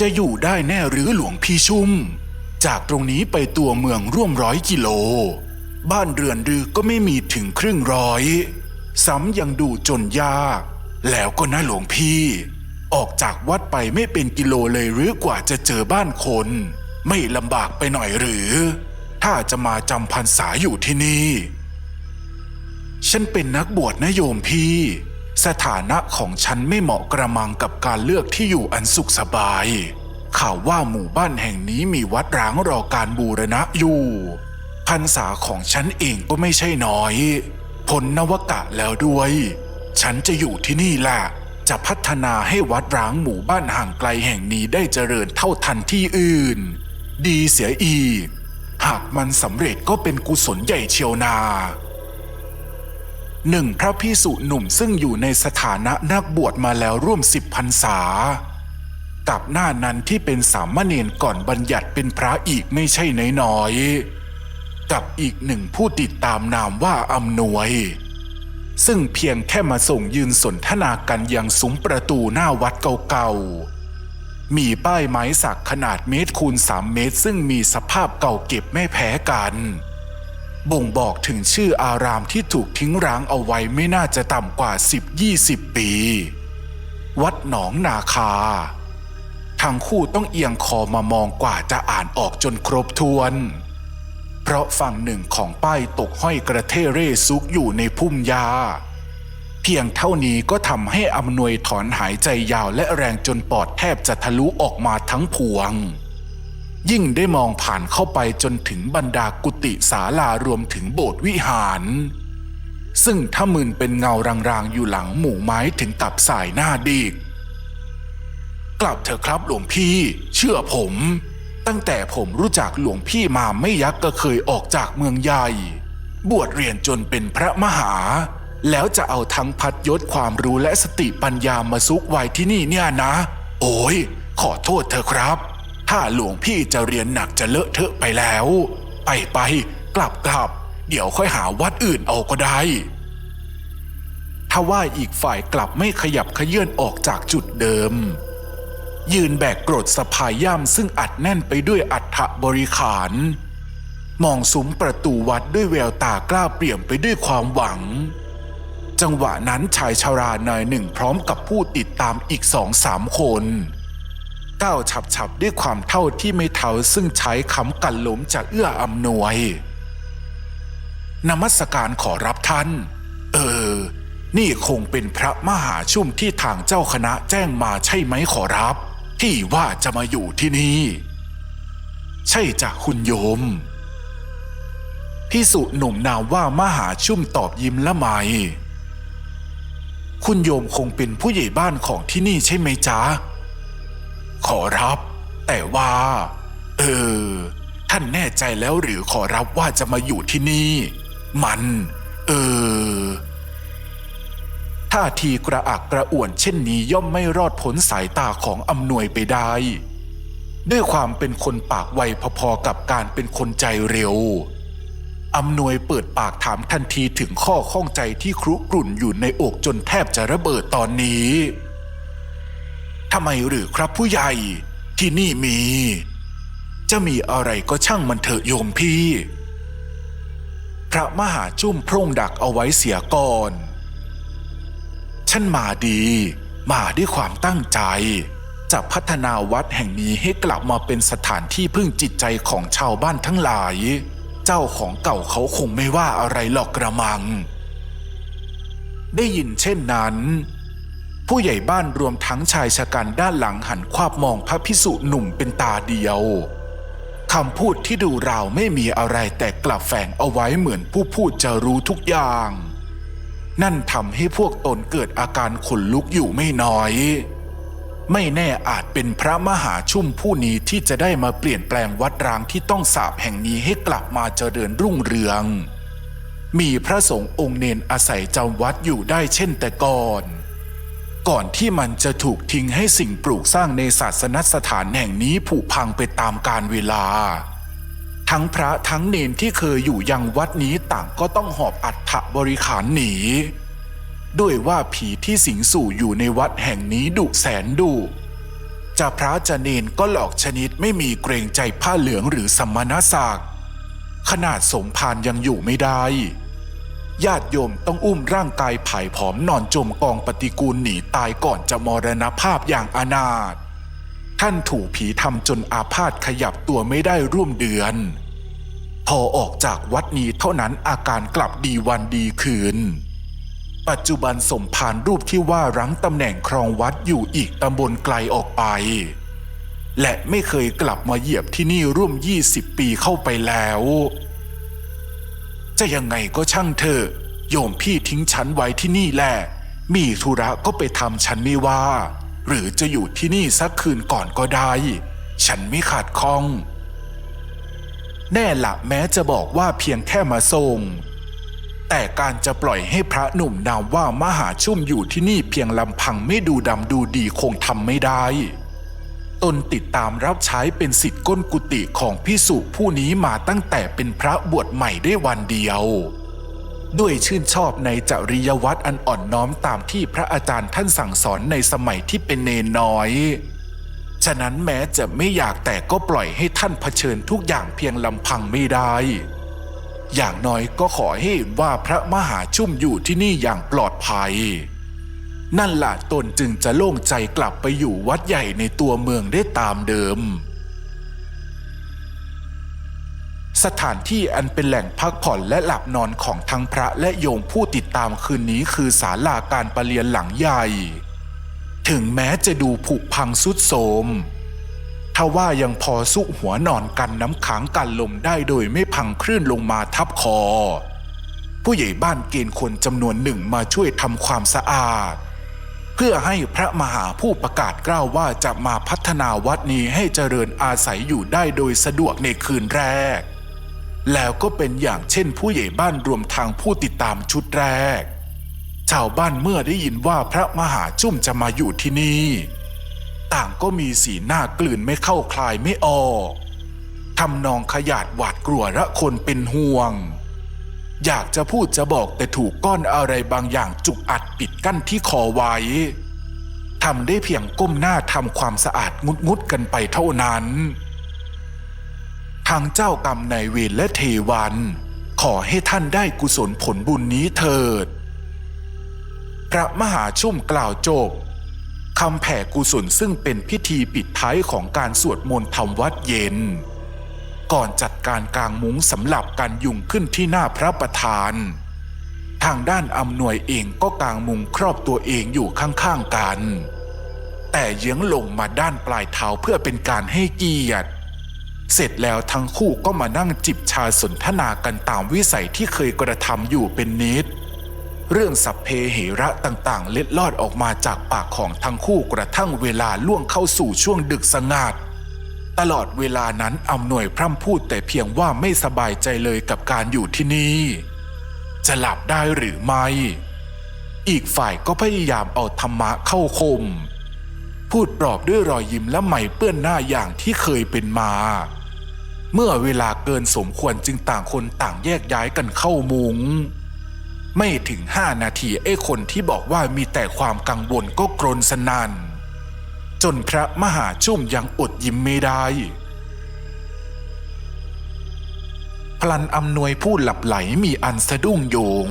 จะอยู่ได้แน่หรือหลวงพี่ชุ่ม จากตรงนี้ไปตัวเมืองร่วมร้อยกิโล บ้านเรือนรือก็ไม่มีถึงครึ่งร้อย ซ้ำยังดูจนยาก แล้วก็นะหลวงพี่ ออกจากวัดไปไม่เป็นกิโลเลยหรือกว่าจะเจอบ้านคน ไม่ลำบากไปหน่อยหรือ ถ้าจะมาจำพรรษาอยู่ที่นี่ ฉันเป็นนักบวชนะโยมพี่ สถานะของฉันไม่เหมาะกระมังกับการเลือกที่อยู่อันสุขสบาย ข่าวว่าหมู่บ้านแห่งนี้มีวัดร้างรอการบูรณะอยู่พรรษาของฉันเองก็ไม่ใช่น้อยผลนวกะแล้วด้วย ฉันจะอยู่ที่นี่แหละจะพัฒนาให้วัดร้างหมู่บ้านห่างไกลแห่งนี้ได้เจริญเท่าทันที่อื่น ดีเสียอีก หากมันสำเร็จก็เป็นกุศลใหญ่เชียวนา หนึ่งพระพิสุหนุ่มซึ่งอยู่ในสถานะนักบวชมาแล้วร่วมสิบพรรษา กับหน้านั้นที่เป็นสามเณรก่อนบัญญัติเป็นพระอีกไม่ใช่น้อยๆกับอีกหนึ่งผู้ติดตามนามว่าอำนวย ซึ่งเพียงแค่มาส่งยืนสนทนากันยังซุ้มประตูหน้าวัดเก่าๆ มีป้ายไม้สักขนาดเมตรคูณสามเมตร ซึ่งมีสภาพเก่าเก็บไม่แพ้กัน บ่งบอกถึงชื่ออารามที่ถูกทิ้งร้างเอาไว้ไม่น่าจะต่ำกว่า 10-20 ปี วัดหนองนาคา ทั้งคู่ต้องเอียงคอมามองกว่าจะอ่านออกจนครบถ้วน เพราะฝั่งหนึ่งของป้ายตกห้อยกระเทเร่ซุกอยู่ในพุ่มหญ้าเพียงเท่านี้ก็ทำให้อำนวยถอนหายใจยาวและแรงจนปอดแทบจะทะลุออกมาทั้งพวง ยิ่งได้มองผ่านเข้าไปจนถึงบรรดากุฏิศาลารวมถึงโบสถ์วิหาร ซึ่งถ้ามึนเป็นเงารางๆ อยู่หลังหมู่ไม้ถึงกับสายหน้าดีก กลับเถอะครับหลวงพี่ เชื่อผม ตั้งแต่ผมรู้จักหลวงพี่มาไม่ยักก็เคยออกจากเมืองใหญ่ บวชเรียนจนเป็นพระมหา แล้วจะเอาทั้งพัดยศความรู้และสติปัญญามาซุกไว้ที่นี่เนี่ยนะ โอ้ยขอโทษเถอครับ ถ้าหลวงพี่จะเรียนหนักจะเลอะเทอะไปแล้ว ไปไปกลับกลับ เดี๋ยวค่อยหาวัดอื่นเอาก็ได้ ถ้าว่าอีกฝ่ายกลับไม่ขยับขยื่นออกจากจุดเดิม ยืนแบกกรดสะพายย่ำซึ่งอัดแน่นไปด้วยอัฐบริขาร มองซุ้มประตูวัดด้วยแววตากล้าเปลี่ยมไปด้วยความหวังจังหวะนั้นชายชารานายหนึ่งพร้อมกับผู้ติดตามอีกสองสามคน ก้าวฉับๆ ด้วยความเท่าที่ไม่เท่าซึ่งใช้คำกันล้มจากเอื้ออำนวย นมัสการขอรับท่าน เออ นี่คงเป็นพระมหาชุ่มที่ทางเจ้าคณะแจ้งมาใช่ไหมขอรับ ที่ว่าจะมาอยู่ที่นี่ ใช่จ้ะคุณโยมพี่สุหนุ่มนามว่ามหาชุ่มตอบยิ้มละไม คุณโยมคงเป็นผู้ใหญ่บ้านของที่นี่ใช่ไหมจ๊ะ ขอรับ แต่ว่า เออ ท่านแน่ใจแล้วหรือขอรับว่าจะมาอยู่ที่นี่ มัน เออท่าทีกระอักกระอ่วนเช่นนี้ย่อมไม่รอดพ้นสายตาของอำนวยไปได้ ด้วยความเป็นคนปากไวพอๆกับการเป็นคนใจเร็วอำนวยเปิดปากถามทันทีถึงข้อข้องใจที่ครุกรุ่นอยู่ในอกจนแทบจะระเบิดตอนนี้ ทำไมหรือครับผู้ใหญ่ ที่นี่มี จะมีอะไรก็ช่างมันเถอะโยมพี่ พระมหาจุ้มพร่งดักเอาไว้เสียก่อน ฉันมาดี มาด้วยความตั้งใจ จะพัฒนาวัดแห่งนี้ให้กลับมาเป็นสถานที่พึ่งจิตใจของชาวบ้านทั้งหลาย เจ้าของเก่าเขาคงไม่ว่าอะไรหรอกกระมัง ได้ยินเช่นนั้น ผู้ใหญ่บ้านรวมทั้งชายชะกันด้านหลังหันควาบมองพระพิสุหนุ่มเป็นตาเดียวคำพูดที่ดูราวไม่มีอะไรแต่กลับแฝงเอาไว้เหมือนผู้พูดจะรู้ทุกอย่าง นั่นทำให้พวกตนเกิดอาการขนลุกอยู่ไม่น้อย ไม่แน่อาจเป็นพระมหาชุ่มผู้นี้ที่จะได้มาเปลี่ยนแปลงวัดร้างที่ต้องสาบแห่งนี้ให้กลับมาเจริญรุ่งเรือง มีพระสงฆ์องค์เนนอาศัยจำวัดอยู่ได้เช่นแต่ก่อน ก่อนที่มันจะถูกทิ้งให้สิ่งปลูกสร้างในศาสนสถานแห่งนี้ผุพังไปตามกาลเวลา ทั้งพระทั้งเนนที่เคยอยู่ยังวัดนี้ต่างก็ต้องหอบอัฐบริขารหนี ด้วยว่าผีที่สิงสู่อยู่ในวัดแห่งนี้ดุแสนดุจะพระจะเนนก็หลอกชนิดไม่มีเกรงใจผ้าเหลืองหรือสมณศักดิ์ขนาดสมภารยังอยู่ไม่ได้ ญาติโยมต้องอุ้มร่างกายผายผอมนอนจมกองปฏิกูลหนีตายก่อนจะมรณภาพอย่างอนาถท่านถูกผีทำจนอาพาธขยับตัวไม่ได้ร่วมเดือน พอออกจากวัดนี้เท่านั้นอาการกลับดีวันดีคืน ปัจจุบันสมภารรูปที่ว่ารั้งตำแหน่งครองวัดอยู่อีกตำบลไกลออกไป และไม่เคยกลับมาเหยียบที่นี่ร่วม 20 ปีเข้าไปแล้ว จะยังไงก็ช่างเถอะโยมพี่ทิ้งฉันไว้ที่นี่แหละ มีธุระก็ไปทำฉันไม่ว่า หรือจะอยู่ที่นี่สักคืนก่อนก็ได้ ฉันไม่ขาดข้องแน่ละแม้จะบอกว่าเพียงแค่มาส่ง แต่การจะปล่อยให้พระหนุ่มนามว่ามหาชุ่มอยู่ที่นี่เพียงลำพังไม่ดูดำดูดีคงทำไม่ได้ ตนติดตามรับใช้เป็นสิทธิ์ก้นกุฏิของพิสุผู้นี้มาตั้งแต่เป็นพระบวชใหม่ได้วันเดียว ด้วยชื่นชอบในจริยวัตรอันอ่อนน้อมตามที่พระอาจารย์ท่านสั่งสอนในสมัยที่เป็นเนนน้อย ฉะนั้นแม้จะไม่อยากแต่ก็ปล่อยให้ท่านเผชิญทุกอย่างเพียงลำพังไม่ได้ อย่างน้อยก็ขอให้เห็นว่าพระมหาชุ่มอยู่ที่นี่อย่างปลอดภัย นั่นล่ะตนจึงจะโล่งใจกลับไปอยู่วัดใหญ่ในตัวเมืองได้ตามเดิม สถานที่อันเป็นแหล่งพักผ่อนและหลับนอนของทั้งพระและโยมผู้ติดตามคืนนี้คือศาลาการประเรียนหลังใหญ่ ถึงแม้จะดูผุพังสุดโทรมทว่ายังพอสุหัวนอนกันน้ำขังกันลมได้โดยไม่พังคลื่นลงมาทับคอ ผู้ใหญ่บ้านเกณฑ์คนจำนวนหนึ่งมาช่วยทำความสะอาด พื่อให้พระมหาผู้ประกาศกล้าวว่าจะมาพัฒนาวัดนี้ให้เจริญอาศัยอยู่ได้โดยสะดวกในคืนแรก แล้วก็เป็นอย่างเช่นผู้ใหญ่บ้านรวมทางผู้ติดตามชุดแรก ชาวบ้านเมื่อได้ยินว่าพระมหาจุ่มจะมาอยู่ที่นี่ ต่างก็มีสีหน้ากลืนไม่เข้าคลายไม่ออกทำนองขยาดหวาดกลัวระคนเป็นห่วง อยากจะพูดจะบอกแต่ถูกก้อนอะไรบางอย่างจุกอัดปิดกั้นที่คอไว้ทำได้เพียงก้มหน้าทำความสะอาดงุดงุดๆกันไปเท่านั้น ทางเจ้ากรรมนายเวรและเทวัน ขอให้ท่านได้กุศลผลบุญนี้เถิด พระมหาชุ่มกล่าวจบคำแผ่กุศลซึ่งเป็นพิธีปิดท้ายของการสวดมนต์ทำวัดเย็น ก่อนจัดการกางมุ้งสำหรับการยุงขึ้นที่หน้าพระประธาน ทางด้านอำนวยเองก็กางมุงครอบตัวเองอยู่ข้างๆกัน แต่เยื้องลงมาด้านปลายเท้าเพื่อเป็นการให้เกียรติ เสร็จแล้วทั้งคู่ก็มานั่งจิบชาสนทนากันตามวิสัยที่เคยกระทำอยู่เป็นนิดเรื่องสัพเพเหระต่างๆ เล็ดลอดออกมาจากปากของทั้งคู่กระทั่งเวลาล่วงเข้าสู่ช่วงดึกสงัด ตลอดเวลานั้นอำนวยพร่ำพูดแต่เพียงว่าไม่สบายใจเลยกับการอยู่ที่นี่ จะหลับได้หรือไม่ อีกฝ่ายก็พยายามเอาธรรมะเข้าคม พูดปลอบด้วยรอยยิ้มและไหมเปื้อนหน้าอย่างที่เคยเป็นมา เมื่อเวลาเกินสมควรจึงต่างคนต่างแยกย้ายกันเข้ามุงไม่ถึงห้านาทีไอ้คนที่บอกว่ามีแต่ความกังวลก็กรนสนัน่น จนพระมหาชุ่มยังอดยิ้มไม่ได้ พลันอำนวยผู้หลับไหลมีอันสะดุ้งโยง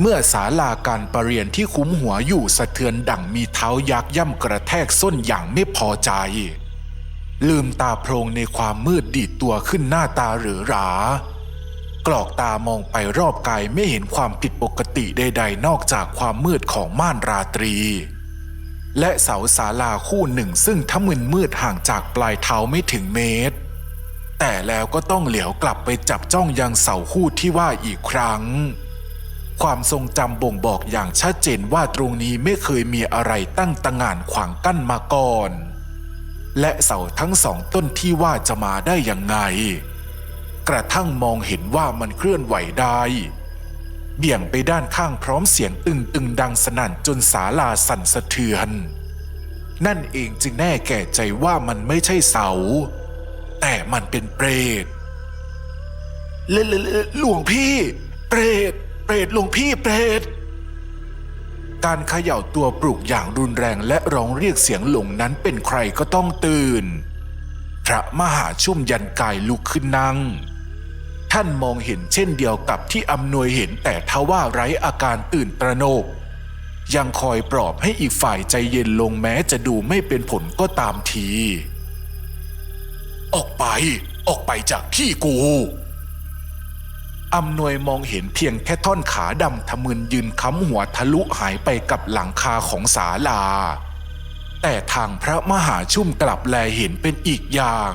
เมื่อศาลาการประเรียนที่คุ้มหัวอยู่สะเทือนดั่งมีเท้ายักย่ำกระแทกส้นอย่างไม่พอใจ ลืมตาโพรงในความมืดดีดตัวขึ้นหน้าตาเหรือหรากรอกตามองไปรอบกายไม่เห็นความผิดปกติใดๆ นอกจากความมืดของม่านราตรี และเสาศาลาคู่หนึ่งซึ่งทะมึนมืดห่างจากปลายเท้าไม่ถึงเมตร แต่แล้วก็ต้องเหลียวกลับไปจับจ้องยังเสาคู่ที่ว่าอีกครั้ง ความทรงจำบ่งบอกอย่างชัดเจนว่าตรงนี้ไม่เคยมีอะไรตั้งตะงานขวางกั้นมาก่อน และเสาทั้งสองต้นที่ว่าจะมาได้ยังไง กระทั่งมองเห็นว่ามันเคลื่อนไหวได้ เบี่ยงไปด้านข้างพร้อมเสียงตึงตึงดังสนั่นจนศาลาสั่นสะเทือน นั่นเองจึงแน่แก่ใจว่ามันไม่ใช่เสา แต่มันเป็นเปรตเลเลเลหลวงพี่ เปรต เปรตหลวงพี่เปรตการเขย่าตัวปลุกอย่างรุนแรงและร้องเรียกเสียงหลงนั้นเป็นใครก็ต้องตื่น พระมหาชุ่มยันกายลุกขึ้นนั่ง ท่านมองเห็นเช่นเดียวกับที่อำนวยเห็นแต่ทว่าไร้อาการตื่นตระหนก ยังคอยปลอบให้อีกฝ่ายใจเย็นลงแม้จะดูไม่เป็นผลก็ตามที ออกไป ออกไปจากที่กูอำนวยมองเห็นเพียงแค่ท่อนขาดำทะมึนยืนค้ำหัวทะลุหายไปกับหลังคาของศาลา แต่ทางพระมหาชุ่มกลับแลเห็นเป็นอีกอย่าง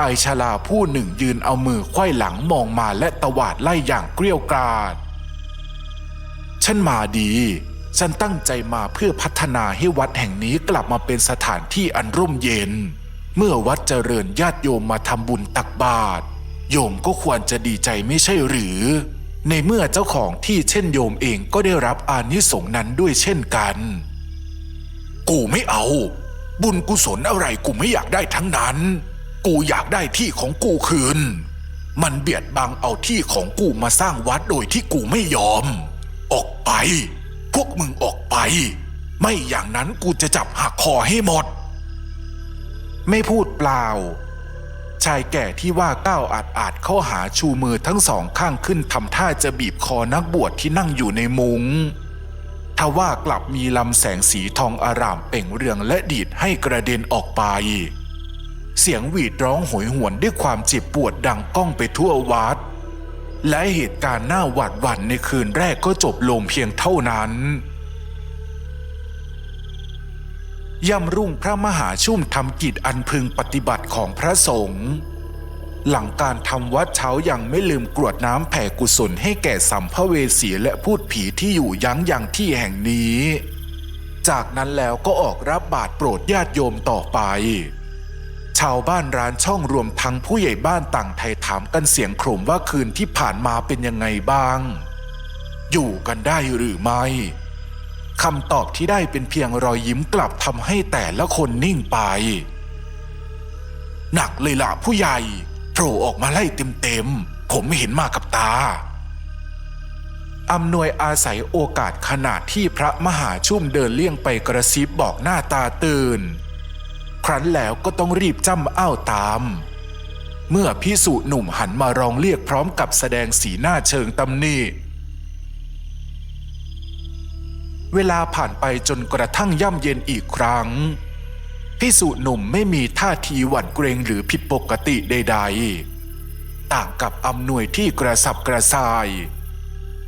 ชายชราผู้หนึ่งยืนเอามือไขว้หลังมองมาและตวาดไล่อย่างเกลี้ยวกราดฉันมาดี ฉันตั้งใจมาเพื่อพัฒนาให้วัดแห่งนี้กลับมาเป็นสถานที่อันร่มเย็น เมื่อวัดเจริญญาติโยมมาทำบุญตักบาตรโยมก็ควรจะดีใจไม่ใช่หรือ ในเมื่อเจ้าของที่เช่นโยมเองก็ได้รับอานิสงส์นั้นด้วยเช่นกัน กูไม่เอา บุญกุศลอะไรกูไม่อยากได้ทั้งนั้น กูอยากได้ที่ของกูคืน มันเบียดบังเอาที่ของกูมาสร้างวัดโดยที่กูไม่ยอม ออกไป พวกมึงออกไป ไม่อย่างนั้นกูจะจับหักคอให้หมด ไม่พูดเปล่า ชายแก่ที่ว่าก้าวอาจอาจเข้าหาชูมือทั้งสองข้างขึ้นทำท่าจะบีบคอนักบวชที่นั่งอยู่ในมุงทว่ากลับมีลำแสงสีทองอารามเป่งเรืองและดีดให้กระเด็นออกไป เสียงหวีดร้องโหยหวนด้วยความเจ็บปวดดังก้องไปทั่ววัด และเหตุการณ์หน่าหวาดหวั่นในคืนแรกก็จบลงเพียงเท่านั้นย่ำรุ่งพระมหาชุ่มทำกิจอันพึงปฏิบัติของพระสงฆ์หลังการทำวัดเช้ายังไม่ลืมกรวดน้ำแผ่กุศลให้แก่สัมภเวสีและพูดผีที่อยู่ยั้งยังที่แห่งนี้ จากนั้นแล้วก็ออกรับบาตรโปรดญาติโยมต่อไป ชาวบ้านร้านช่องรวมทั้งผู้ใหญ่บ้านต่างไทยถามกันเสียงโครมว่าคืนที่ผ่านมาเป็นยังไงบ้าง อยู่กันได้หรือไม่คำตอบที่ได้เป็นเพียงรอยยิ้มกลับทำให้แต่ละคนนิ่งไป หนักเลยล่ะผู้ใหญ่โผล่ออกมาไล่เต็มๆ ผมไม่เห็นมากับตาอำนวยอาศัยโอกาสขณะที่พระมหาชุ่มเดินเลี่ยงไปกระซิบบอกหน้าตาตื่น ครั้นแล้วก็ต้องรีบจ้ำอ้าวตาม เมื่อพิสุหนุ่มหันมาร้องเรียกพร้อมกับแสดงสีหน้าเชิงตำหนิเวลาผ่านไปจนกระทั่งย่ำเย็นอีกครั้งพิสุหนุ่มไม่มีท่าทีหวั่นเกรงหรือผิดปกติใด ๆ ต่างกับอำนวยที่กระสับกระส่าย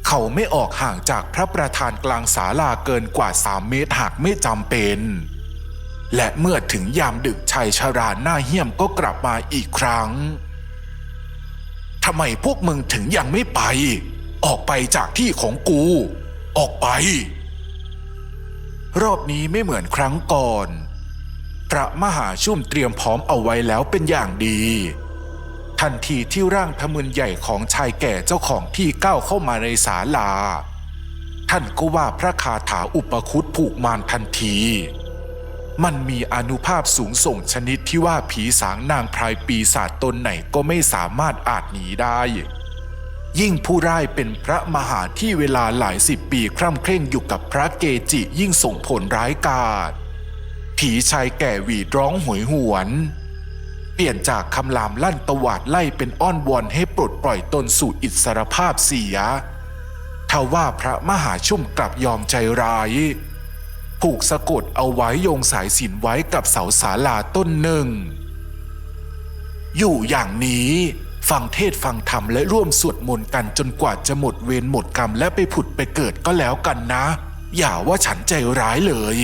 เขาไม่ออกห่างจากพระประธานกลางศาลาเกินกว่าสามเมตรหากไม่จำเป็น และเมื่อถึงยามดึกชายชราหน้าเหี้ยมก็กลับมาอีกครั้งทำไมพวกมึงถึงยังไม่ไป ออกไปจากที่ของกู ออกไป รอบนี้ไม่เหมือนครั้งก่อน พระมหาชุ่มเตรียมพร้อมเอาไว้แล้วเป็นอย่างดี ทันทีที่ร่างทะมึนใหญ่ของชายแก่เจ้าของที่ก้าวเข้ามาในศาลา ท่านก็ว่าพระคาถาอุปคุตผูกมารทันที มันมีอนุภาพสูงส่งชนิดที่ว่าผีสางนางพรายปีศาจตนไหนก็ไม่สามารถอาจหนีได้ ยิ่งผู้ร้ายเป็นพระมหาที่เวลาหลายสิบปีคร่ำเคร่งอยู่กับพระเกจิยิ่งส่งผลร้ายกาจผีชายแก่หวีดร้องหวยหวน เปลี่ยนจากคำรามลั่นตวาดไล่เป็นอ้อนวอนให้ปลดปล่อยตนสู่อิสรภาพเสียทว่าพระมหาชุ่มกลับยอมใจร้าย ผูกสะกดเอาไว้โยงสายสินไว้กับเสาศาลาต้นหนึ่ง อยู่อย่างนี้ฟังเทศฟังธรรมและร่วมสวดมนต์กันจนกว่าจะหมดเวรหมดกรรมและไปผุดไปเกิดก็แล้วกันนะ อย่าว่าฉันใจร้ายเลย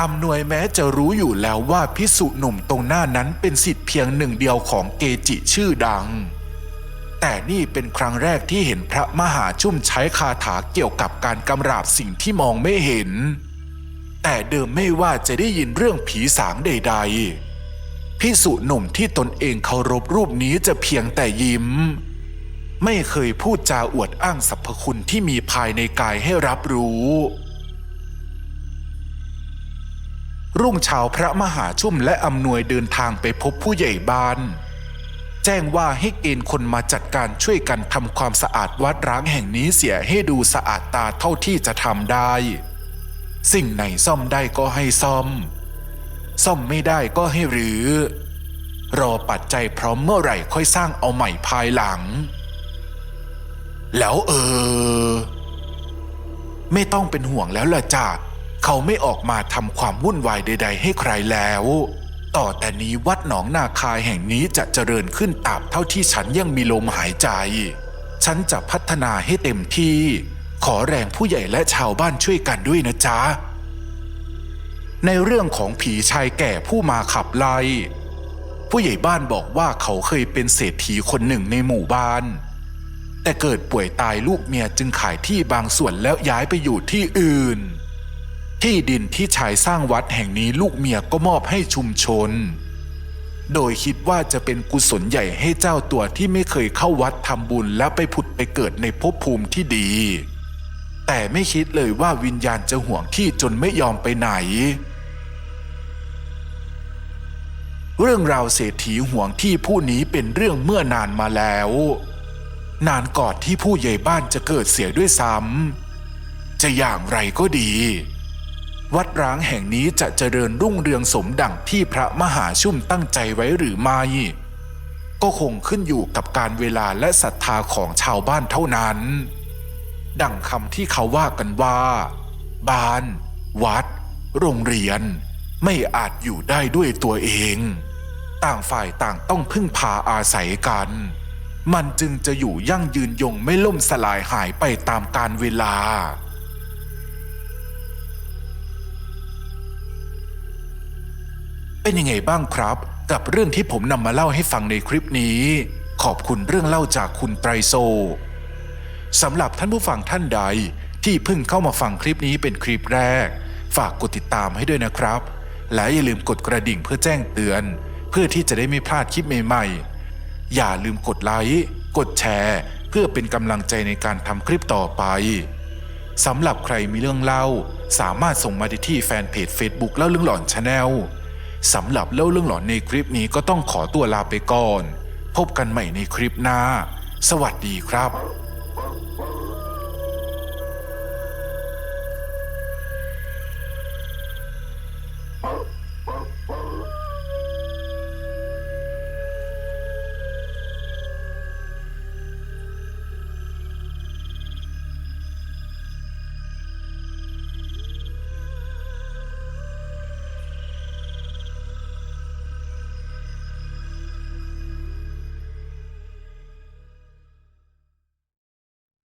อำนวยแม้จะรู้อยู่แล้วว่าพิสุหนุ่มตรงหน้านั้นเป็นสิทธิ์เพียงหนึ่งเดียวของเกจิชื่อดัง แต่นี่เป็นครั้งแรกที่เห็นพระมหาชุ่มใช้คาถาเกี่ยวกับการกำราบสิ่งที่มองไม่เห็น แต่เดิมไม่ว่าจะได้ยินเรื่องผีสางใด ๆพิสุหนุ่มที่ตนเองเคารพรูปนี้จะเพียงแต่ยิ้ม ไม่เคยพูดจาอวดอ้างสรรพคุณที่มีภายในกายให้รับรู้รุ่งเช้าพระมหาชุ่มและอำนวยเดินทางไปพบผู้ใหญ่บ้าน แจ้งว่าให้เกณฑ์คนมาจัดการช่วยกันทำความสะอาดวัดร้างแห่งนี้เสียให้ดูสะอาดตาเท่าที่จะทำได้ สิ่งไหนซ่อมได้ก็ให้ซ่อม ซ่อมไม่ได้ก็ให้รื้อรอปัจจัยพร้อมเมื่อไหร่ค่อยสร้างเอาใหม่ภายหลัง แล้วเออ ไม่ต้องเป็นห่วงแล้วล่ะจ้ะเขาไม่ออกมาทำความวุ่นวายใด ๆ ให้ใครแล้ว ต่อแต่นี้วัดหนองนาคายแห่งนี้จะเจริญขึ้นตราบเท่าที่ฉันยังมีลมหายใจ ฉันจะพัฒนาให้เต็มที่ ขอแรงผู้ใหญ่และชาวบ้านช่วยกันด้วยนะจ๊ะ ในเรื่องของผีชายแก่ผู้มาขับไล่ผู้ใหญ่บ้านบอกว่าเขาเคยเป็นเศรษฐีคนหนึ่งในหมู่บ้าน แต่เกิดป่วยตายลูกเมียจึงขายที่บางส่วนแล้วย้ายไปอยู่ที่อื่น ที่ดินที่ชายสร้างวัดแห่งนี้ลูกเมียก็มอบให้ชุมชน โดยคิดว่าจะเป็นกุศลใหญ่ให้เจ้าตัวที่ไม่เคยเข้าวัดทำบุญแล้วไปผุดไปเกิดในภพภูมิที่ดี แต่ไม่คิดเลยว่าวิญญาณจะห่วงที่จนไม่ยอมไปไหน เรื่องราวเศรษฐีห่วงที่ผู้นี้เป็นเรื่องเมื่อนานมาแล้ว นานก่อนที่ผู้ใหญ่บ้านจะเกิดเสียด้วยซ้ำจะอย่างไรก็ดี วัดร้างแห่งนี้จะเจริญรุ่งเรืองสมดังที่พระมหาชุ่มตั้งใจไว้หรือไม่ ก็คงขึ้นอยู่กับการเวลาและศรัทธาของชาวบ้านเท่านั้น ดังคำที่เขาว่ากันว่า บ้าน วัด โรงเรียน ไม่อาจอยู่ได้ด้วยตัวเอง ต่างฝ่ายต่างต้องพึ่งพาอาศัยกัน มันจึงจะอยู่ยั่งยืนยงไม่ล่มสลายหายไปตามกาลเวลา เป็นยังไงบ้างครับ กับเรื่องที่ผมนำมาเล่าให้ฟังในคลิปนี้ ขอบคุณเรื่องเล่าจากคุณไตรโซสำหรับท่านผู้ฟังท่านใด ที่เพิ่งเข้ามาฟังคลิปนี้เป็นคลิปแรก ฝากกดติดตามให้ด้วยนะครับ และอย่าลืมกดกระดิ่งเพื่อแจ้งเตือน เพื่อที่จะได้ไม่พลาดคลิปใหม่ๆ อย่าลืมกดไลค์กดแชร์ เพื่อเป็นกำลังใจในการทำคลิปต่อไปสำหรับใครมีเรื่องเล่า สามารถส่งมาได้ที่แฟนเพจ Facebook เล่าเรื่องหลอนชาแนล สำหรับเล่าเรื่องหลอนในคลิปนี้ก็ต้องขอตัวลาไปก่อน พบกันใหม่ในคลิปหน้า สวัสดีครับ